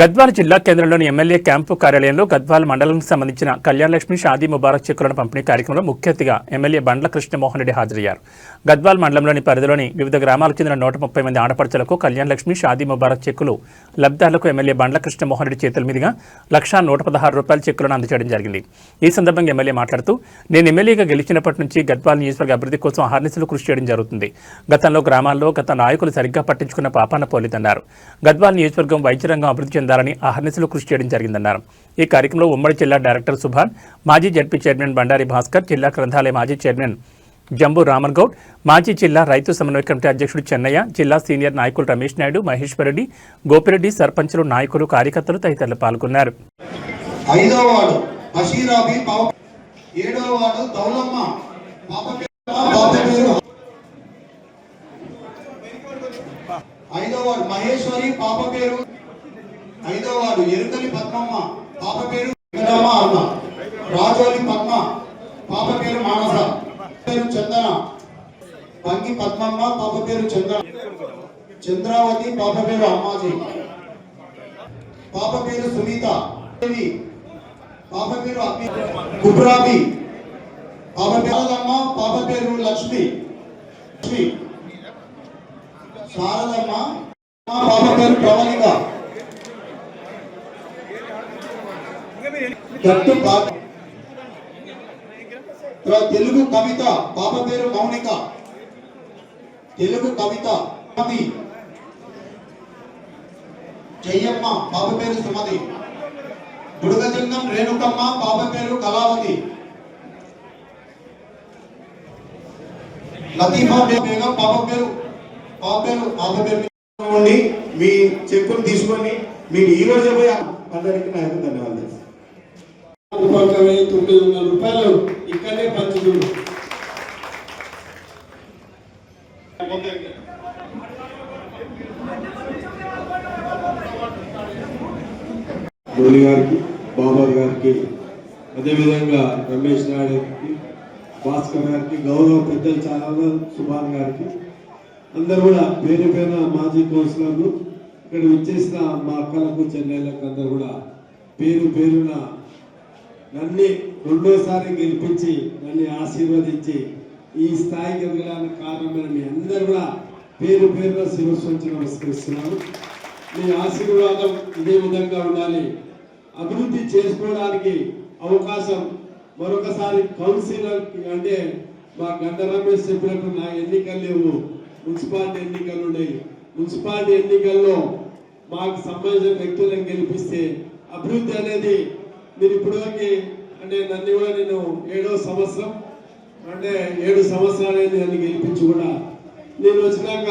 గద్వాల జిల్లా కేంద్రంలోని MLA camp కార్యాలయంలో గద్వాల మండలానికి సంబంధించిన కళ్యాణలక్ష్మి షాదీ ముబారక్ చెక్కులను పంపిణీ కార్యక్రమంలో ముఖ్య అతిథిగా ఎమ్మెల్యే బండ్ల కృష్ణమోహన్ రెడ్డి హాజరయ్యారు. గద్వాల్ మండలంలోని పరిధిలోని వివిధ గ్రామాలకు చెందిన నూట ముప్పై మంది ఆడపడుచులకు కళ్యాణ లక్ష్మి షాదీ ముబారక్ చెక్కులు లబ్ధారులకు ఎమ్మెల్యే బండ్ల కృష్ణమోహన్ రెడ్డి చేతుల మీదుగా లక్షా నూట పదహారు రూపాయల చెక్కులను అందజేయడం జరిగింది. ఈ సందర్భంగా ఎమ్మెల్యే మాట్లాడుతూ నేను ఎమ్మెల్యేగా గెలిచినప్పటి నుంచి గద్వాల నియోజకవర్గ అభివృద్ధి కోసం అహర్నిశలు కృషి చేయడం జరుగుతుంది. గతంలో గ్రామాల్లో గత నాయకులు సరిగ్గా పట్టించుకున్న పాపాన పోలేదన్నారు. గద్వాల్ నియోజకవర్గం వైద్య రంగం అభివృద్ధి చెందాలని అహర్నిశలు కృషి చేయడం జరిగిందన్నారు. ఈ కార్యక్రమంలో ఉమ్మడి జిల్లా డైరెక్టర్ సుభాన్ మాజీ జడ్పీ చైర్మన్ బండారి భాస్కర్ జిల్లా గ్రంథాలయ మాజీ చైర్మన్ జంబు రామన్ గౌడ్ మాజీ జిల్లా రైతు సమన్వయ కమిటీ అధ్యక్షుడు చెన్నయ్య జిల్లా సీనియర్ నాయకులు రమేష్ నాయుడు మహేశ్వరరెడ్డి గోపిరెడ్డి సర్పంచులు నాయకులు కార్యకర్తలు తదితరులు పాల్గొన్నారు. మహేశ్వరి పాప పేరు ఐదో వాడు ఎరుకలి పద్మమ్మ పాప పేరు వెంకటమ్మ అన్న. రాజోలి పద్మ పాప పేరు మానస. పేరు చందన. పంగి పద్మమ్మ పాప పేరు చందన చంద్రావతి పాప పేరు అమ్మాజీ. పాప పేరు సునీత. దేవి. పాప పేరు కుబ్రాబి పాప పేరదమ్మ పాప పేరు లక్ష్మి. లక్ష్మి. శారదమ్మ పాప పేరు ప్రవళిక. తెలుగు కవిత పాప పేరు మౌనిక. తెలుగు కవిత కవి. జయమ్మ పాప పేరు సుమతి. బుడగజంగం రేణుకమ్మ పాప పేరు కళావతి. లతీఫా బేగం పాప పేరు పాప పేరు పాప పేరు మీ చెక్కును తీసుకొని మీకు ఈ రోజే పోయి అందరికీ నా యొక్క ధన్యవాదాలు. ఒక వెయ్యి తొమ్మిది వందల రూపాయలు ఇక్కడనే పంచుతుంది మురళి గారికి బాబర్ గారికి అదేవిధంగా రమేష్ నాయుడు గారికి భాస్కర్ గారికి గౌరవ పెద్దలు చాలా సుభాన్ గారికి అందరు కూడా పేరు పేరున మాజీ కౌన్సిలర్లు. ఇక్కడ వచ్చేసిన మా అక్కలకు చెన్నైలకు అందరు కూడా పేరు పేరున నన్ను రెండోసారి గెలిపించి నన్ను ఆశీర్వదించి ఈ స్థాయికి ఎదగడానికి కారణమైన మీ అందరూ కూడా పేరు పేరున శివస్వంచి నమస్కరిస్తున్నాను. మీ ఆశీర్వాదం ఇదే విధంగా ఉండాలి. అభివృద్ధి చేసుకోవడానికి అవకాశం మరొకసారి కౌన్సిలర్ అంటే మా గంట రమేష్ చెప్పినట్టు నా ఎన్నికలు లేవు. మున్సిపాలిటీ ఎన్నికలు ఉన్నాయి. మున్సిపాలిటీ ఎన్నికల్లో మాకు సంబంధించిన వ్యక్తులను గెలిపిస్తే అభివృద్ధి అనేది మీరు ఇప్పటివరకు అంటే నన్ను కూడా నేను ఏడో సంవత్సరం అంటే ఏడు సంవత్సరాలైంది నన్ను గెలిపించి కూడా నేను వచ్చినాక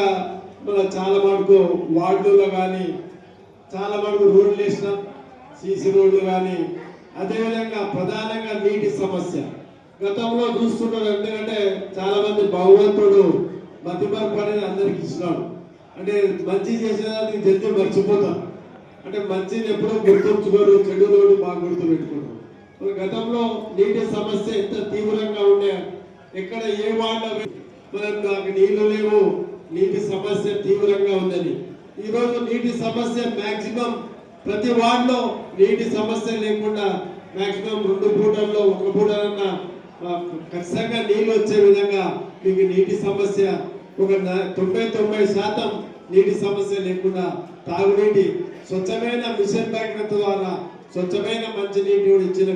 మన చాలా మటుకు వార్డుల్లో కానీ చాలా మటుకు రోడ్లు వేసిన సీసీ రోడ్లు కానీ అదేవిధంగా ప్రధానంగా నీటి సమస్య. గతంలో చూస్తున్నాడు ఎందుకంటే చాలా మంది భగవంతుడు మతిమరుపు అనేది అందరికి ఇస్తున్నాడు. అంటే మంచి చేసిన దానికి జల్దీ మర్చిపోతాం అంటే మంచిని ఎప్పుడో గుర్తుంచుకోరు చెడు రోడ్డు బాగా గుర్తు పెట్టుకుంటారు. గతంలో నీటి సమస్య ఎంత తీవ్రంగా ఉండే ఎక్కడ ఏ వాళ్ళ మనం నాకు నీళ్ళు లేవు నీటి సమస్య తీవ్రంగా ఉందని ఈరోజు నీటి సమస్య మ్యాక్సిమం ప్రతి వార్డులో నీటి సమస్య లేకుండా మ్యాక్సిమం రెండు పూటల్లో ఒక పూటలన్నా ఖచ్చితంగా నీళ్ళు వచ్చే విధంగా మీకు నీటి సమస్య ఒక తొంభై తొంభై శాతం నీటి సమస్య లేకుండా తాగునీటి స్వచ్ఛమైన మిషన్ బ్యాగ్ ద్వారా స్వచ్ఛమైన మంచినీటి కూడా ఇచ్చిన